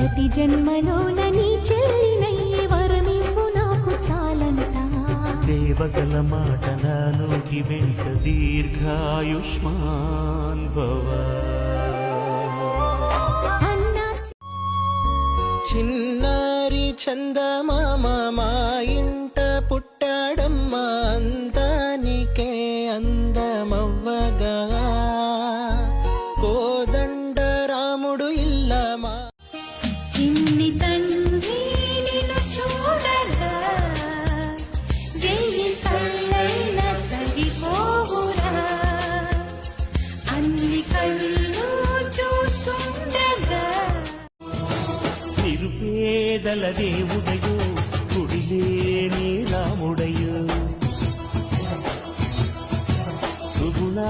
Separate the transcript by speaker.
Speaker 1: ప్రతి జన్మలోన నీ చెల్లినయ్యే వరమివ్వు నాకు చాలంట.
Speaker 2: దేవగల మాట నాలోకి వెంట దీర్ఘాయుష్మాన్ భవ.
Speaker 1: అన్నా
Speaker 3: చిన్నారి చందమామ మా ఇంట పుట్టాడమ్మా అందానికే అందమవ్వగా. కోదండ రాముడు ఇల్లమా
Speaker 2: నిరుపేదల దేవుడయో గుడిలేని రాముడయో సుగుణా